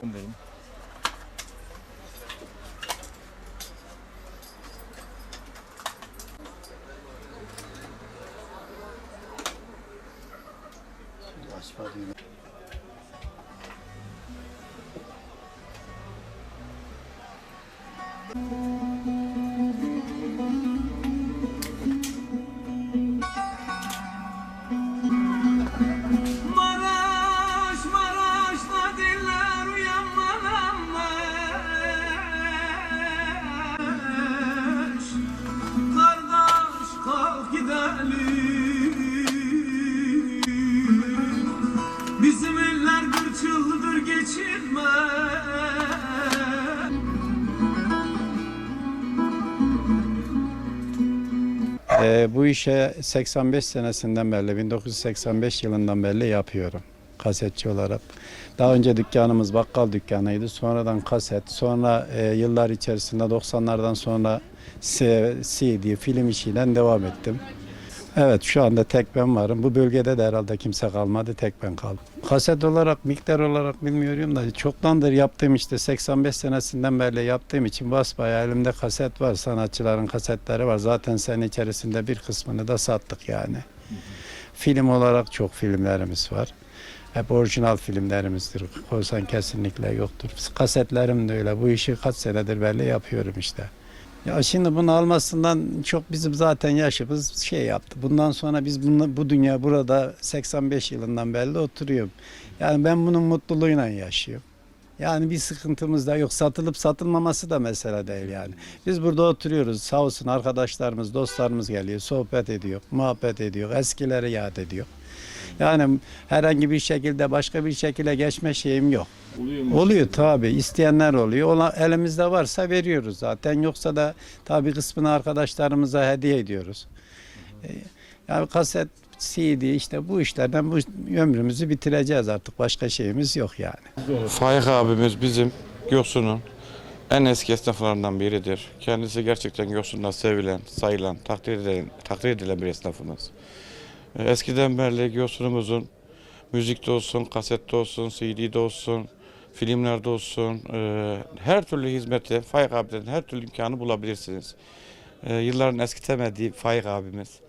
근데 맛이 빠지네. Ee, bu işe 85 senesinden beri, 1985 yılından beri yapıyorum kasetçi olarak. Daha önce dükkanımız bakkal dükkanıydı. Sonradan kaset, sonra e, yıllar içerisinde 90'lardan sonra CD, film işiyle devam ettim. Evet şu anda tek ben varım. Bu bölgede de herhalde kimse kalmadı. Tek ben kaldım. Kaset olarak, miktar olarak bilmiyorum da çoktandır yaptığım işte 85 senesinden beri yaptığım için basbayağı elimde kaset var. Sanatçıların kasetleri var. Zaten sene içerisinde bir kısmını da sattık yani. Film olarak çok filmlerimiz var. Hep orijinal filmlerimizdir. Korsan kesinlikle yoktur. Kasetlerim de öyle. Bu işi kaç senedir böyle yapıyorum işte. Ya şimdi bunu almasından çok bizim zaten yaşımız şey yaptı. Bundan sonra biz bunu, bu dünya burada 85 yılından beri oturuyorum. Yani ben bunun mutluluğuyla yaşıyorum. Yani bir sıkıntımız da yok. Satılıp satılmaması da mesele değil yani. Biz burada oturuyoruz. Sağ olsun arkadaşlarımız, dostlarımız geliyor. Sohbet ediyor, muhabbet ediyor. Eskileri yad ediyor. Yani herhangi bir şekilde başka bir şekilde geçme şeyim yok. Oluyor mu? Oluyor tabi. isteyenler oluyor. Ola, elimizde varsa veriyoruz zaten. Yoksa da tabi kısmını arkadaşlarımıza hediye ediyoruz. Ee, Yani kaset, CD işte bu işlerden bu ömrümüzü bitireceğiz artık. Başka şeyimiz yok yani. Faik abimiz bizim Yosun'un en eski esnaflarından biridir. Kendisi gerçekten Yosun'da sevilen, sayılan, takdir edilen, takdir edilen bir esnafımız. Ee, Eskiden beri Yosun'umuzun müzikte olsun, kasette olsun, CD'de olsun, filmlerde olsun e, her türlü hizmeti Faik abiden her türlü imkanı bulabilirsiniz. E, yılların eskitemediği Faik abimiz.